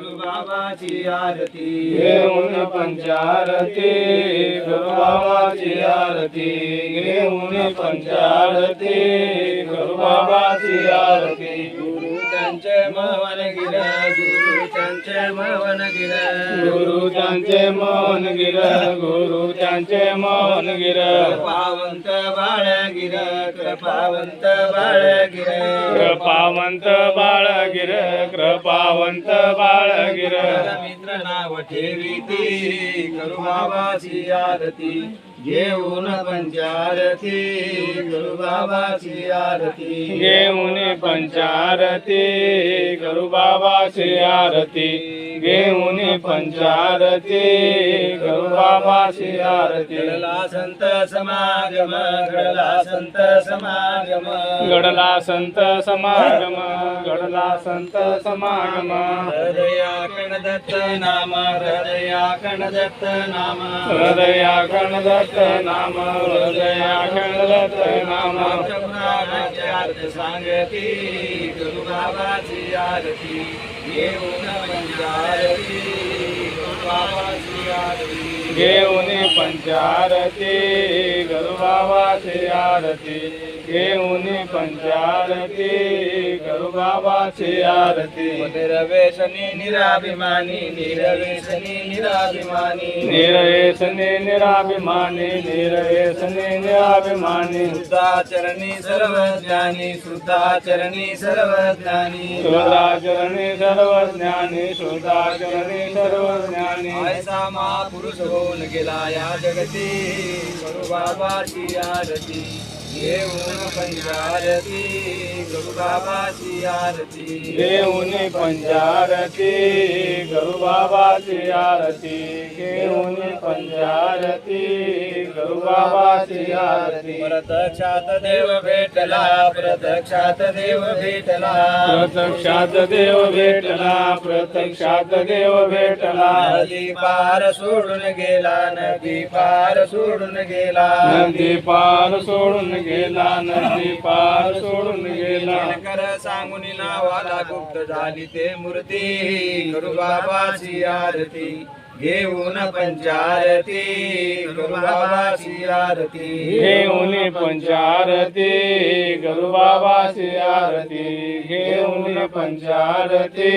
बाबाची आरती. घेऊन पंचारती गुरुबाबाची आरती. घेऊन पंचारती गुरुबाबाची आरती. गिर गुरु त्यांचे मवन गिर. गुरु त्यांचे मौन गिर गुरु त्यांचे मौन गिर. कृपावंत बाळ गिर कृपावंत बाळ गिर. कृपावंत बाळ गिर कृपावंत बाळ गिर. मित्र नाव ठेवीती गुरु बाबाची आरती. घेऊन पंचारती गुरु बाबाची आरती. घेऊन पंचारती गुरुबाबाची आरती. घेऊन पंचारती गुरुबाबाची आरती. घडला संत समागम घडला संत समागम. घडला संत समागम घडला संत समागम. हृदया दत्त नाम हृदया दत्त नाम. हृदया गणदत्त नाम हृदया गणदत्त नाम पुराणाचे अर्थ सांगती गुरुबाबाची आरती घेऊन पंचारती गुरुबाबाची आरती घेऊन पंचारती गुरुबाबाची आरती. घेऊन पंचारती गुरुबाबाची आरती. निरवेशनी निराभिमानी निरवेशनी निराभिमानी. निरयसने निराभिमानी निरयसने निराभिमानी. शुद्धाचरणी सर्वज्ञानी शुद्धाचरणी सर्वज्ञानी. शोधाचरणी सर्वज्ञानी शोधाचरणी सर्वज्ञानी. ऐसा महापुरुष होऊन गेला या जगती. गुरु बाबाची आरती. घेऊन पंचारती गुरु बाबाची आरती. घेऊन पंचारती गुरुबाबाची आरती. घेऊन पंचारती गुरुबाबाची आरती. प्रत्यक्षात देव भेटला प्रत्यक्षात देव भेटला. प्रत्यक्षात देव भेटला प्रत्यक्षात देव भेटला. नदी पार सोडून गेला नदी पार सोडून गेला. नदी पार सोडून गेला नदी पार सोडून गेला. कर सांगून नावाला गुप्त झाली ते मूर्ती. गुरु बाबाची आरती. घेऊन पंचारती गुरु बाबाची आरती घेऊन पंचारती गुरुबाबाची आरती घेऊन पंचारती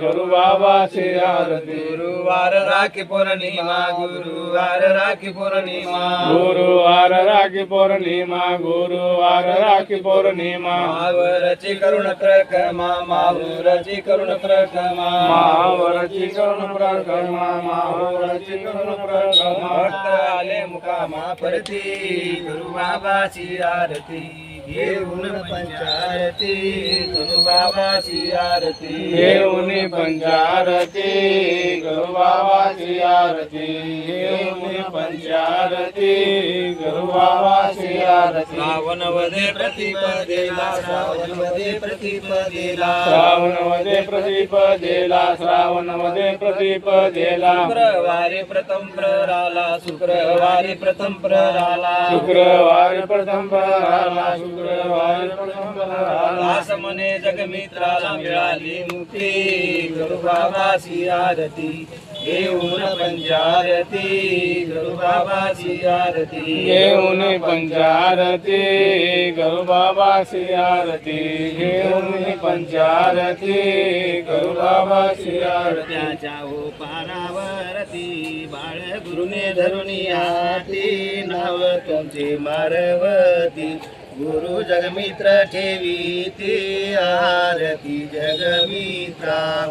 गुरुबाबाची आरती गुरुवार राखी पौर्णिमा गुरुवार राखी पौर्णिमा गुरुवार राखी पौर्णिमा गुरुवार राखी पौर्णिमा मावरची करुण प्रकमा मावरची करुण प्रकमा महावरची करुण प्रकर्मा महावरची करुण प्रकर्मा भक्त आले मुकामा परती गुरु बाबाची आरती घेऊन पंचारती गुरु बाबाची आरती घेऊन पंचारती गुरुबाबाची आरती घेऊन पंचारती गुरुबाबाची आरती श्रावण वदे प्रतिपदेला श्रावण वदे प्रतिपदेला श्रावणमध्ये प्रतिपदेला श्रावणमध्ये प्रतिपदेला शुक्रवारी प्रथम प्रराला शुक्रवारी प्रथम प्रराला शुक्रवार प्रथम प्रहारला शुक्रवार प्रथम प्रहारला। दास म्हणे जगमित्राला मिळाली मुक्ती। गुरु बाबाची आरती घेऊन पंचारती गुरु बाबाची आरती. घेऊन पंचारती गुरुबाबाची आरती. घेऊन पंचारती गुरुबाबाची आरती. त्याच्या हो पारावरती बाळ गुरुने धरुणी हाती. नाव तुमचे मारवती. गुरु जगमित्र ठेवी ती आरती. जगमित्रा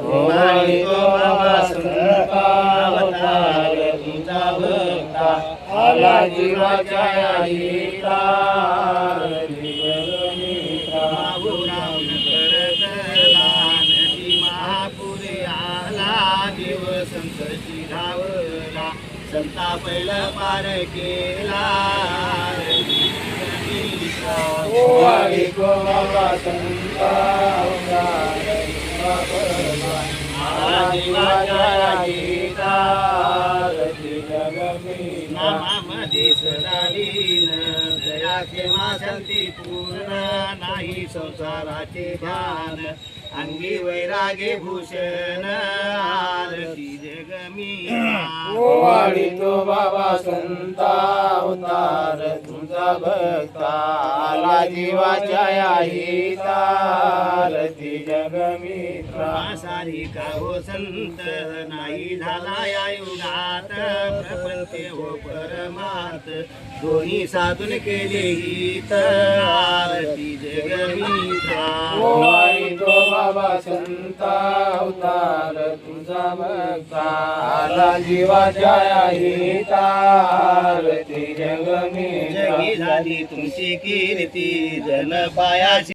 जीवाच्या महापुरे आला दिवसंत धावला संता पहिला पार केला संता सदालीन दया क्षमा शांती पूर्ण नाही संसाराचे ध्यान. अंगी वैरागे भूषण आरती जगमी वाडी तो बाबा संता अवतार तुमचा भक्ता आला जीवाच्या हितारती जगमित्रा. सारी का हो संत नाही झाला या युगात प्रपंच हो परमात दोन्ही साधून केले हित आरती वाडी तो बाबा संता अवतार तुझा भक्ता आला जीवाच्या या हितारती जगमित्रा जगी झाली तुमची कीर्ती. जन पायाची